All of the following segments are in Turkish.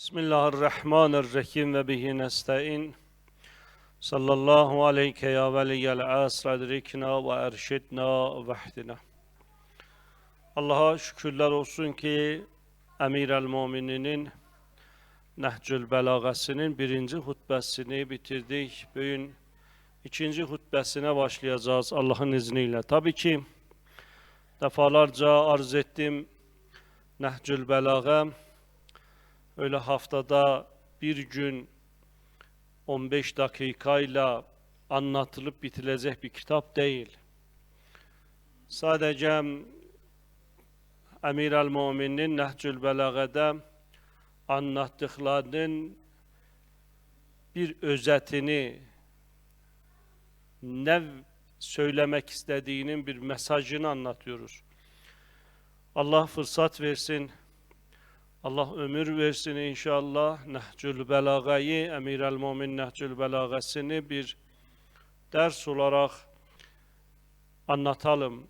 Bismillahirrahmanirrahim ve bihi nesta'in. Sallallahu aleyke ya veliyyel asr edrikna ve erşidna ve. Allah'a şükürler olsun ki Emir el Mumininin Nehcül Belagasının birinci hutbesini bitirdik. Bugün ikinci hutbesine başlayacağız Allah'ın izniyle. Tabii ki defalarca arz ettim Nehcül Belaga öyle haftada bir gün 15 dakikayla anlatılıp bitirecek bir kitap değil. Sadece Emir el-Mu'minin Nehcül Belaga'da anlattıklarının bir özetini ne söylemek istediğinin bir mesajını anlatıyoruz. Allah fırsat versin. Allah ömür versin inşallah. Nehcül Belaga'yı, Emir el-Mumin Nehcül Belaga'sını bir ders olarak anlatalım.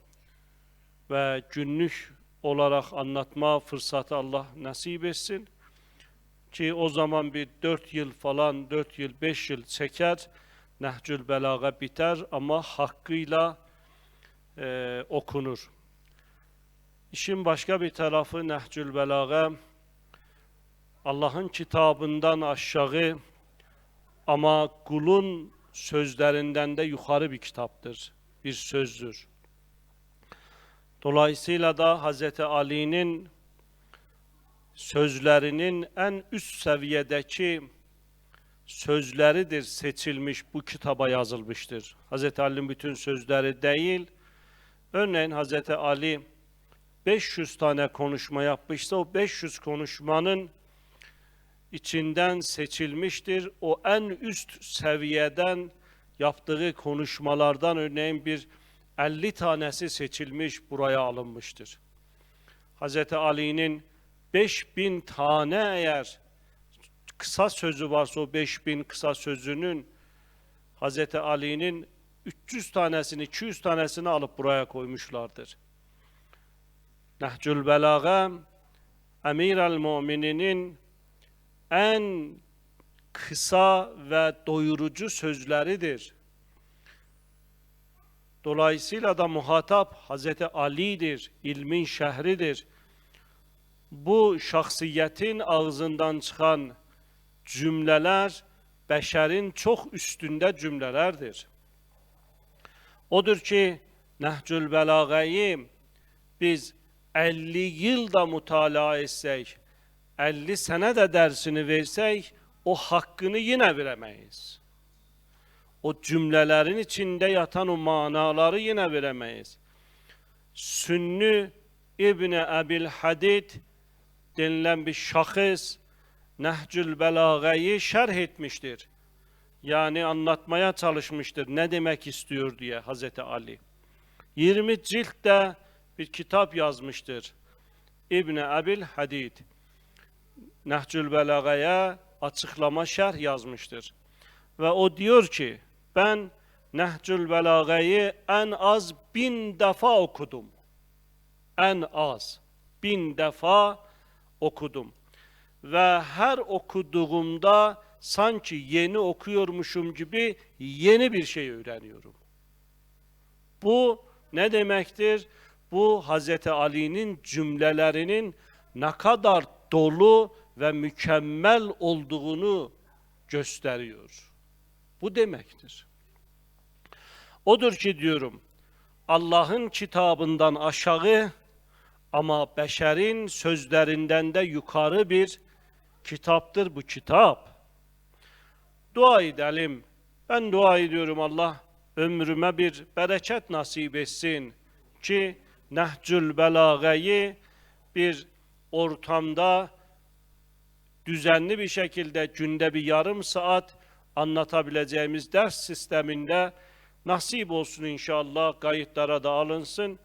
Ve günlük olarak anlatma fırsatı Allah nasip etsin. Ki o zaman bir dört yıl falan, dört yıl, beş yıl çeker. Nehcül Belaga biter ama hakkıyla e, okunur. İşin başka bir tarafı Nehcül Belaga Allah'ın kitabından aşağı ama kulun sözlerinden de yukarı bir kitaptır, bir sözdür. Dolayısıyla da Hz. Ali'nin sözlerinin en üst seviyedeki sözleridir seçilmiş bu kitaba yazılmıştır. Hz. Ali'nin bütün sözleri değil, örneğin Hz. Ali 500 tane konuşma yapmışsa o 500 konuşmanın içinden seçilmiştir. O en üst seviyeden yaptığı konuşmalardan örneğin bir 50 tanesi seçilmiş buraya alınmıştır. Hz. Ali'nin 5000 tane eğer kısa sözü varsa o 5000 kısa sözünün Hz. Ali'nin 300 tanesini, 200 tanesini alıp buraya koymuşlardır. Nehcül Belaga Emir el-Mu'mininin en kısa ve doyurucu sözleridir. Dolayısıyla da muhatap Hazreti Ali'dir, ilmin şehridir. Bu şahsiyetin ağzından çıkan cümleler beşerin çok üstünde cümlelerdir. Odur ki Nehcül Belaga'yı biz 50 yılda mutalaa etsek, 50 sene de dersini versek o hakkını yine veremeyiz. O cümlelerin içinde yatan o manaları yine veremeyiz. Sünni İbni Ebil Hadid denilen bir şahıs Nehcül Belaga'yı şerh etmiştir. Yani anlatmaya çalışmıştır. Ne demek istiyor diye Hazreti Ali. 20 ciltte bir kitap yazmıştır. İbni Ebil Hadid. Nehcül Belaga'ya açıklama şerh yazmıştır. Ve o diyor ki ben Nehcül Belaga'yı en az bin defa okudum. En az bin defa okudum. Ve her okuduğumda sanki yeni okuyormuşum gibi yeni bir şey öğreniyorum. Bu ne demektir? Bu Hz. Ali'nin cümlelerinin ne kadar dolu ve mükemmel olduğunu gösteriyor. Bu demektir. Odur ki diyorum, Allah'ın kitabından aşağı ama beşerin sözlerinden de yukarı bir kitaptır bu kitap. Dua edelim. Ben dua ediyorum Allah ömrüme bir bereket nasip etsin ki Nehcül Belaga'yı bir ortamda düzenli bir şekilde günde bir yarım saat anlatabileceğimiz ders sisteminde nasip olsun inşallah kayıtlara da alınsın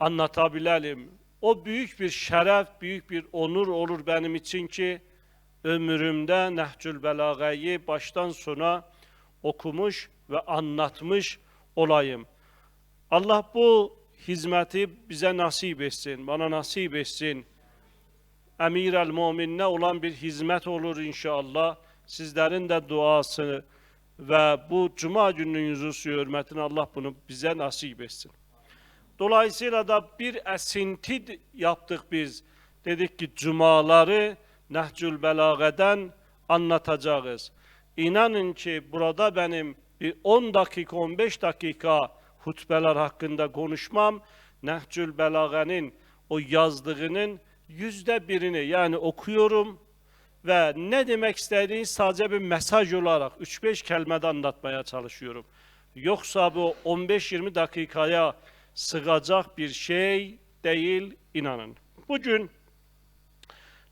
anlatabilelim. O büyük bir şeref, büyük bir onur olur benim için ki ömrümde Nehcül Belaga'yı baştan sona okumuş ve anlatmış olayım. Allah bu hizmeti bize nasip etsin, bana nasip etsin. Emir el muminine olan bir hizmet olur inşallah. Sizlerin de duasını ve bu cuma gününün yüzüsü hürmetine Allah bunu bize nasip etsin. Dolayısıyla da bir esinti yaptık biz. Dedik ki cumaları Nehcül Belaga'dan anlatacağız. İnanın ki burada benim bir 10 dakika 15 dakika hutbeler hakkında konuşmam Nehcül Belaga'nın o yazdığının yüzde birini yani okuyorum ve ne demek istediğini sadece bir mesaj olarak 3-5 kelimede anlatmaya çalışıyorum. Yoksa bu 15-20 dakikaya sığacak bir şey değil inanın. Bugün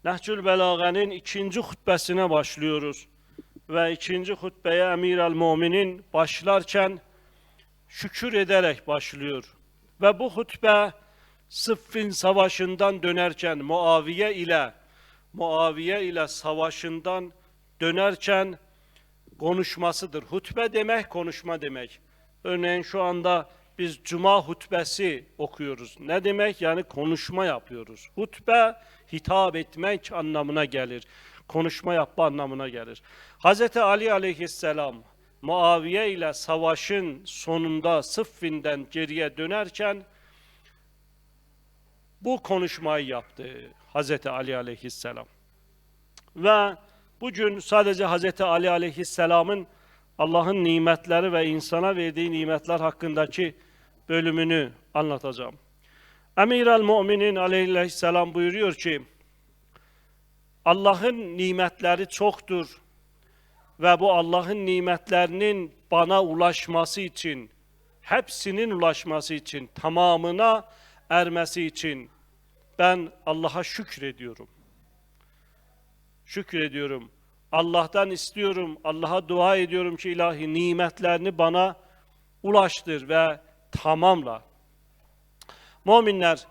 Nehcül Belaga'nın ikinci hutbesine başlıyoruz. Ve ikinci hutbeye Emir el-Muminin başlarken şükür ederek başlıyor. Ve bu hutbe Sıffin savaşından dönerken Muaviye ile Muaviye ile savaşından dönerken konuşmasıdır. Hutbe demek konuşma demek. Örneğin şu anda biz cuma hutbesi okuyoruz. Ne demek? Yani konuşma yapıyoruz. Hutbe hitap etmek anlamına gelir. Konuşma yapma anlamına gelir. Hz. Ali aleyhisselam Muaviye ile savaşın sonunda Sıffin'den geriye dönerken bu konuşmayı yaptı Hz. Ali aleyhisselam. Ve bugün sadece Hz. Ali aleyhisselamın Allah'ın nimetleri ve insana verdiği nimetler hakkındaki bölümünü anlatacağım. Emir el-Mu'minin aleyhisselam buyuruyor ki, Allah'ın nimetleri çoktur ve bu Allah'ın nimetlerinin bana ulaşması için, hepsinin ulaşması için, tamamına ermesi için ben Allah'a şükrediyorum. Şükrediyorum. Allah'tan istiyorum, Allah'a dua ediyorum ki ilahi nimetlerini bana ulaştır ve tamamla. Müminler,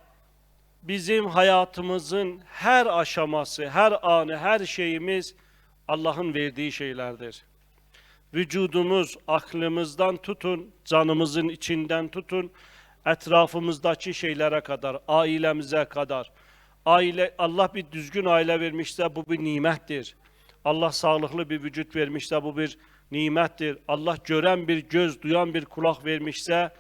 bizim hayatımızın her aşaması, her anı, her şeyimiz Allah'ın verdiği şeylerdir. Vücudumuz, aklımızdan tutun, canımızın içinden tutun, etrafımızdaki şeylere kadar, ailemize kadar. Aile Allah bir düzgün aile vermişse bu bir nimettir. Allah sağlıklı bir vücut vermişse bu bir nimettir. Allah gören bir göz, duyan bir kulak vermişse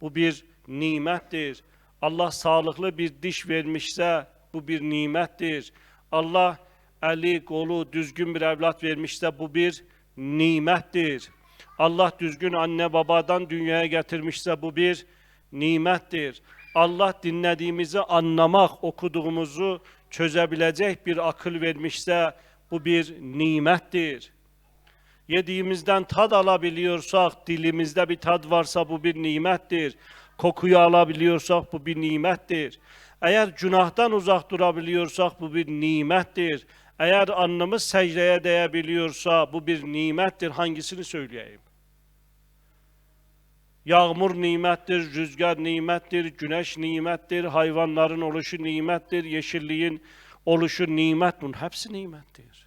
bu bir nimettir. Allah sağlıklı bir diş vermişse bu bir nimettir. Allah eli, kolu, düzgün bir evlat vermişse bu bir nimettir. Allah düzgün anne babadan dünyaya getirmişse bu bir nimettir. Allah dinlediğimizi anlamak, okuduğumuzu çözebilecek bir akıl vermişse bu bir nimettir. Yediğimizden tad alabiliyorsak, dilimizde bir tad varsa bu bir nimettir. Kokuyu alabiliyorsak bu bir nimettir. Eğer günahtan uzak durabiliyorsak bu bir nimettir. Eğer alnımız secdeye değebiliyorsa bu bir nimettir. Hangisini söyleyeyim? Yağmur nimettir, rüzgar nimettir, güneş nimettir, hayvanların oluşu nimettir, yeşilliğin oluşu nimet. Bunun hepsi nimettir.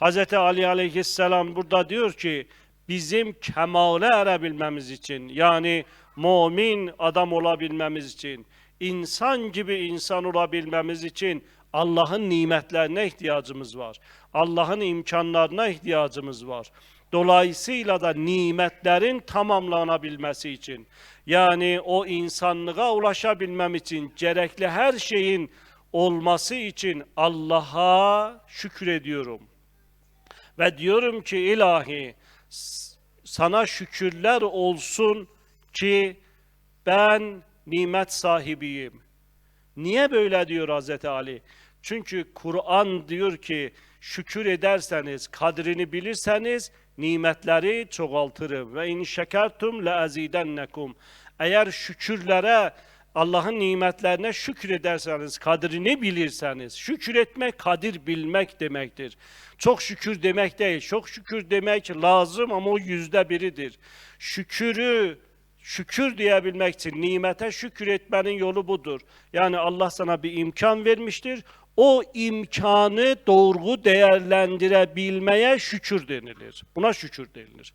Hz. Ali aleyhisselam burada diyor ki, bizim kemale erebilmemiz için, yani mümin adam olabilmemiz için, insan gibi insan olabilmemiz için Allah'ın nimetlerine ihtiyacımız var. Allah'ın imkanlarına ihtiyacımız var. Dolayısıyla da nimetlerin tamamlanabilmesi için, yani o insanlığa ulaşabilmem için, gerekli her şeyin olması için Allah'a şükrediyorum. Ve diyorum ki ilahi, sana şükürler olsun ki ben nimet sahibiyim. Niye böyle diyor Hazreti Ali? Çünkü Kur'an diyor ki şükür ederseniz, kadrini bilirseniz nimetleri çoğaltırım. Ve in şekertum le azidennekum. Eğer şükürlere Allah'ın nimetlerine şükrederseniz, kadrini bilirseniz, şükür etmek kadir bilmek demektir. Çok şükür demek değil, çok şükür demek lazım ama o yüzde biridir. Şükürü, şükür diyebilmek için nimete şükür etmenin yolu budur. Yani Allah sana bir imkan vermiştir, o imkanı doğru değerlendirebilmeye şükür denilir. Buna şükür denilir.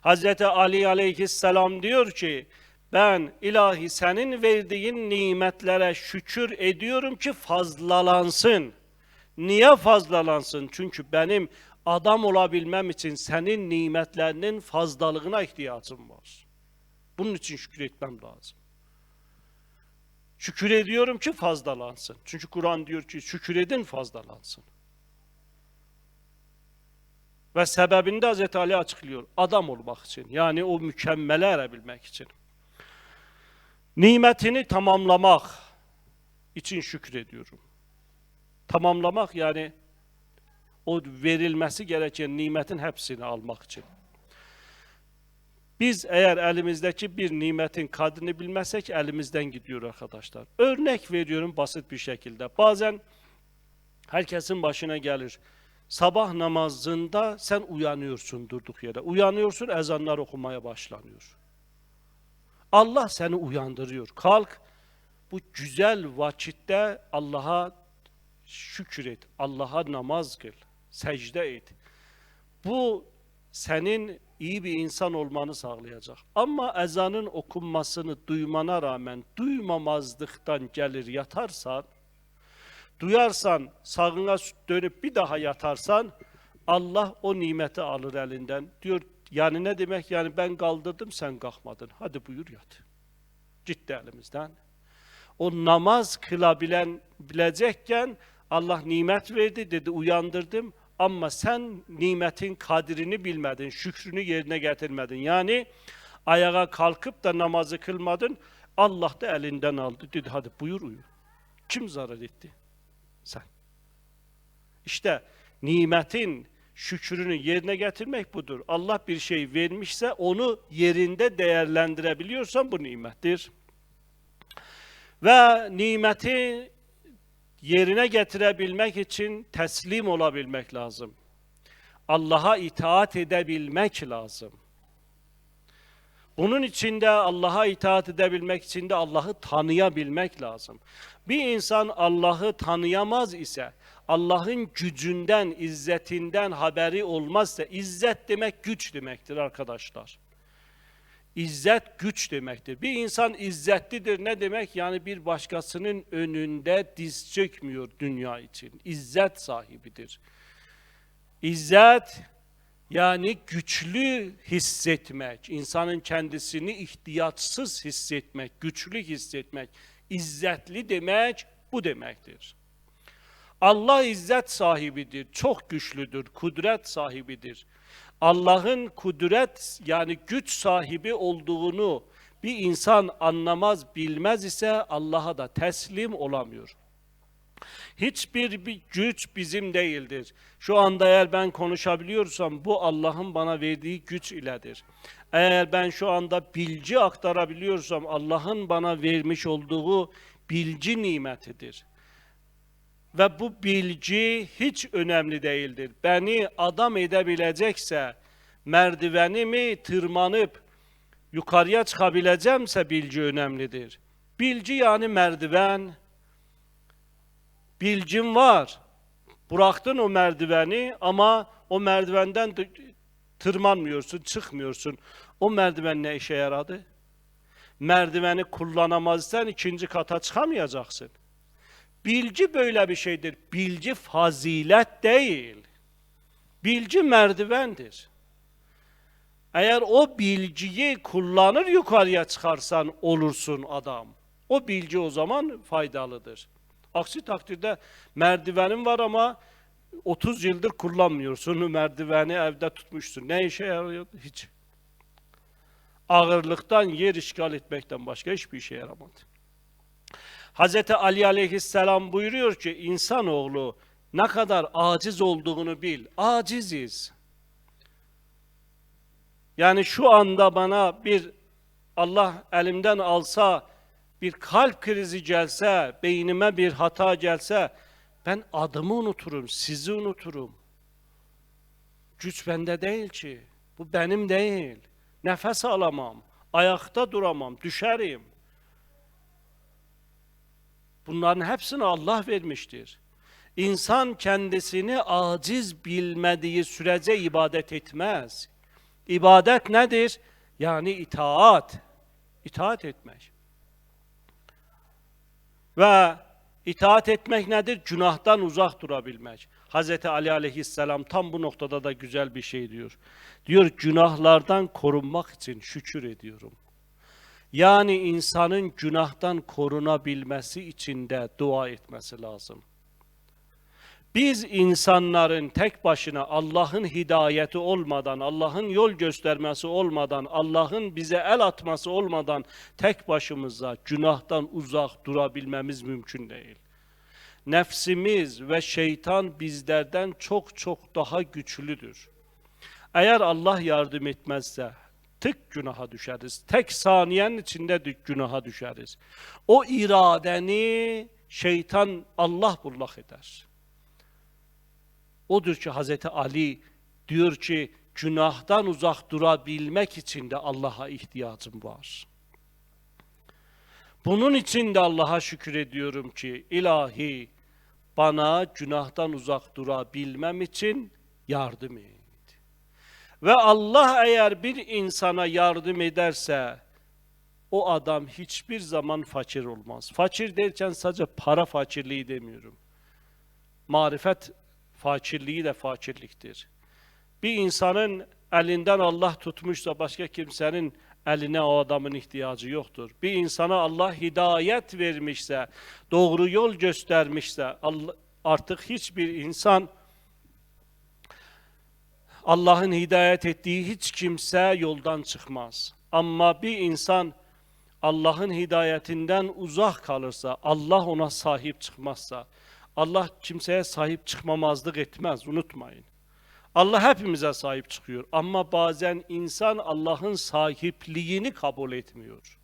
Hazreti Ali aleyhisselam diyor ki, Ben ilahi senin verdiğin nimetlere şükür ediyorum ki fazlalansın. Niye fazlalansın? Çünkü benim adam olabilmem için senin nimetlerinin fazlalığına ihtiyacım var. Bunun için şükür etmem lazım. Şükür ediyorum ki fazlalansın. Çünkü Kur'an diyor ki şükür edin fazlalansın. Ve sebebini de Hz. Ali açıklıyor. Adam olmak için. Yani o mükemmele erebilmek için. Nimetini tamamlamak için şükrediyorum. Tamamlamak yani o verilmesi gereken nimetin hepsini almak için. Biz eğer elimizdeki bir nimetin kadrini bilmezsek elimizden gidiyor arkadaşlar. Örnek veriyorum basit bir şekilde. Bazen herkesin başına gelir. Sabah namazında sen uyanıyorsun durduk yere. Uyanıyorsun ezanlar okumaya başlanıyor. Allah seni uyandırıyor. Kalk bu güzel vakitte Allah'a şükür et. Allah'a namaz kıl. Secde et. Bu senin iyi bir insan olmanı sağlayacak. Ama ezanın okunmasını duymana rağmen duymamazlıktan gelir yatarsan, duyarsan sağına dönüp bir daha yatarsan Allah o nimeti alır elinden. Diyor yani ne demek? Yani ben kaldırdım sen kalkmadın. Hadi buyur yat. Gitti elimizden. O namaz kılabilen bilecekken Allah nimet verdi dedi uyandırdım ama sen nimetin kadrini bilmedin, şükrünü yerine getirmedin. Yani ayağa kalkıp da namazı kılmadın. Allah da elinden aldı. Dedi hadi buyur uyu. Kim zarar etti? Sen. İşte nimetin şükrünü yerine getirmek budur. Allah bir şey vermişse onu yerinde değerlendirebiliyorsan bu nimettir. Ve nimeti yerine getirebilmek için teslim olabilmek lazım. Allah'a itaat edebilmek lazım. Bunun için de Allah'a itaat edebilmek için de Allah'ı tanıyabilmek lazım. Bir insan Allah'ı tanıyamaz ise, Allah'ın gücünden, izzetinden haberi olmazsa, izzet demek güç demektir arkadaşlar. İzzet güç demektir. Bir insan izzetlidir ne demek? Yani bir başkasının önünde diz çökmüyor dünya için. İzzet sahibidir. İzzet yani güçlü hissetmek, insanın kendisini ihtiyaçsız hissetmek, güçlü hissetmek, izzetli demek bu demektir. Allah izzet sahibidir, çok güçlüdür, kudret sahibidir. Allah'ın kudret yani güç sahibi olduğunu bir insan anlamaz, bilmez ise Allah'a da teslim olamıyor. Hiçbir bir güç bizim değildir. Şu anda eğer ben konuşabiliyorsam bu Allah'ın bana verdiği güç iledir. Eğer ben şu anda bilgi aktarabiliyorsam Allah'ın bana vermiş olduğu bilgi nimetidir. Ve bu bilgi hiç önemli değildir. Beni adam edebilecekse, merdivenimi tırmanıp yukarıya çıkabilecekse bilgi önemlidir. Bilgi yani merdiven, bilgin var. Bıraktın o merdiveni ama o merdivenden tırmanmıyorsun, çıkmıyorsun. O merdiven ne işe yaradı? Merdiveni kullanamazsan ikinci kata çıkamayacaksın. Bilgi böyle bir şeydir. Bilgi fazilet değil. Bilgi merdivendir. Eğer o bilgiyi kullanır yukarıya çıkarsan olursun adam. O bilgi o zaman faydalıdır. Aksi takdirde merdivenin var ama 30 yıldır kullanmıyorsun. Merdiveni evde tutmuşsun. Ne işe yarıyor? Hiç. Ağırlıktan yer işgal etmekten başka hiçbir işe yaramadı. Hz. Ali aleyhisselam buyuruyor ki insanoğlu ne kadar aciz olduğunu bil. Aciziz. Yani şu anda bana bir Allah elimden alsa, bir kalp krizi gelse, beynime bir hata gelse, ben adımı unuturum, sizi unuturum. Güç bende değil ki. Bu benim değil. Nefes alamam, ayakta duramam, düşerim. Bunların hepsini Allah vermiştir. İnsan kendisini aciz bilmediği sürece ibadet etmez. İbadet nedir? Yani itaat. İtaat etmek. Ve itaat etmek nedir? Günahtan uzak durabilmek. Hz. Ali aleyhisselam tam bu noktada da güzel bir şey diyor. Diyor günahlardan korunmak için şükür ediyorum. Yani insanın günahtan korunabilmesi için de dua etmesi lazım. Biz insanların tek başına Allah'ın hidayeti olmadan, Allah'ın yol göstermesi olmadan, Allah'ın bize el atması olmadan tek başımıza günahtan uzak durabilmemiz mümkün değil. Nefsimiz ve şeytan bizlerden çok çok daha güçlüdür. Eğer Allah yardım etmezse tık günaha düşeriz. Tek saniyenin içinde günaha düşeriz. O iradeni şeytan Allah bullak eder. Odur ki Hazreti Ali diyor ki günahdan uzak durabilmek için de Allah'a ihtiyacım var. Bunun için de Allah'a şükür ediyorum ki ilahi bana günahtan uzak durabilmem için yardım et. Ve Allah eğer bir insana yardım ederse o adam hiçbir zaman fakir olmaz. Fakir derken sadece para fakirliği demiyorum. Marifet fakirliği de fakirliktir. Bir insanın elinden Allah tutmuşsa başka kimsenin eline o adamın ihtiyacı yoktur. Bir insana Allah hidayet vermişse, doğru yol göstermişse artık hiçbir insan Allah'ın hidayet ettiği hiç kimse yoldan çıkmaz. Ama bir insan Allah'ın hidayetinden uzak kalırsa, Allah ona sahip çıkmazsa, Allah kimseye sahip çıkmamazlık etmez, unutmayın. Allah hepimize sahip çıkıyor ama bazen insan Allah'ın sahipliğini kabul etmiyor.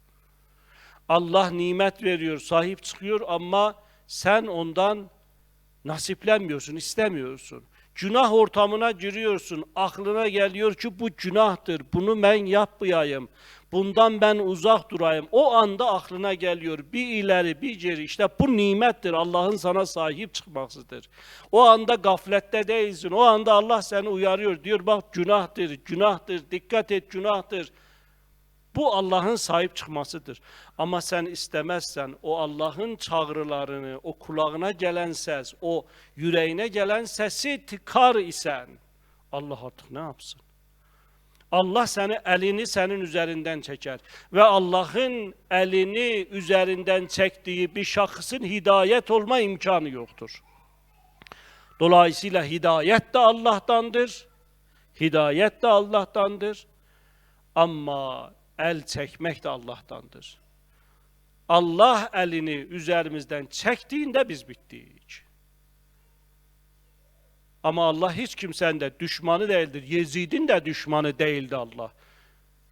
Allah nimet veriyor, sahip çıkıyor ama sen ondan nasiplenmiyorsun, istemiyorsun. Günah ortamına giriyorsun, aklına geliyor ki bu günahtır, bunu ben yapmayayım, bundan ben uzak durayım. O anda aklına geliyor bir ileri bir geri işte bu nimettir, Allah'ın sana sahip çıkmasıdır. O anda gaflette değilsin, o anda Allah seni uyarıyor, diyor bak günahtır, günahtır, dikkat et günahtır. Bu Allah'ın sahip çıkmasıdır. Ama sen istemezsen o Allah'ın çağrılarını, o kulağına gelen ses, o yüreğine gelen sesi tıkar isen Allah artık ne yapsın? Allah seni elini senin üzerinden çeker ve Allah'ın elini üzerinden çektiği bir şahsın hidayet olma imkanı yoktur. Dolayısıyla hidayet de Allah'tandır. Hidayet de Allah'tandır. Ama əl çəkmək də Allahdandır. Allah əlini üzərimizdən çəkdiyində biz bitdik. Amma Allah heç kimsənin də düşmanı deyildir. Yezidin də düşmanı deyildi Allah.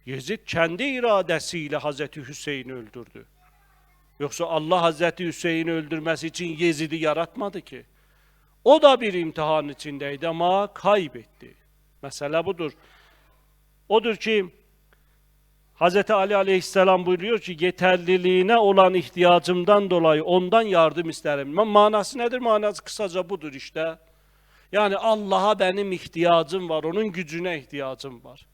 Yezid kendi iradəsi ilə Hazreti Hüseyni öldürdü. Yoxsa Allah Hazreti Hüseyni öldürməsi üçün Yezidi yaratmadı ki. O da bir imtihan içindeydi ama kaybetdi. Məsələ budur. Odur ki, Hz. Ali aleyhisselam buyuruyor ki yeterliliğine olan ihtiyacımdan dolayı ondan yardım isterim. Manası nedir? Manası kısaca budur işte. Yani Allah'a benim ihtiyacım var, onun gücüne ihtiyacım var.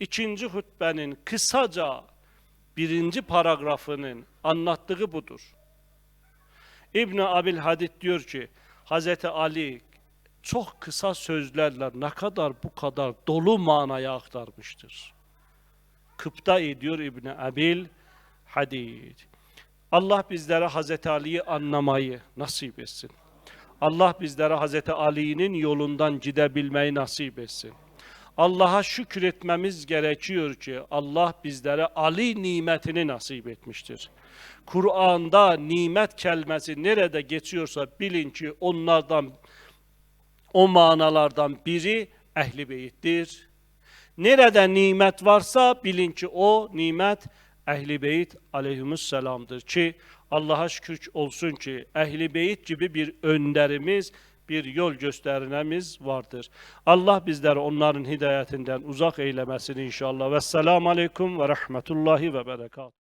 İkinci hutbenin kısaca birinci paragrafının anlattığı budur. İbn Abil Hadid diyor ki, Hz. Ali çok kısa sözlerle ne kadar bu kadar dolu manaya aktarmıştır. Kıpta ediyor İbni Abil Hadid. Allah bizlere Hazreti Ali'yi anlamayı nasip etsin. Allah bizlere Hazreti Ali'nin yolundan gidebilmeyi nasip etsin. Allah'a şükür etmemiz gerekiyor ki Allah bizlere Ali nimetini nasip etmiştir. Kur'an'da nimet kelimesi nerede geçiyorsa bilin ki onlardan o manalardan biri əhl-i beytdir. Nerədə nimət varsa, bilin ki, o nimət əhl-i beyt aleyhümüsselamdır ki, Allaha şükür olsun ki, əhl-i beyt gibi bir öndərimiz, bir yol göstərinəmiz vardır. Allah bizləri onların hidayətindən uzaq eyləməsini inşallah. Vəssalamu aleykum və rəhmətullahi və bərəkatuhu.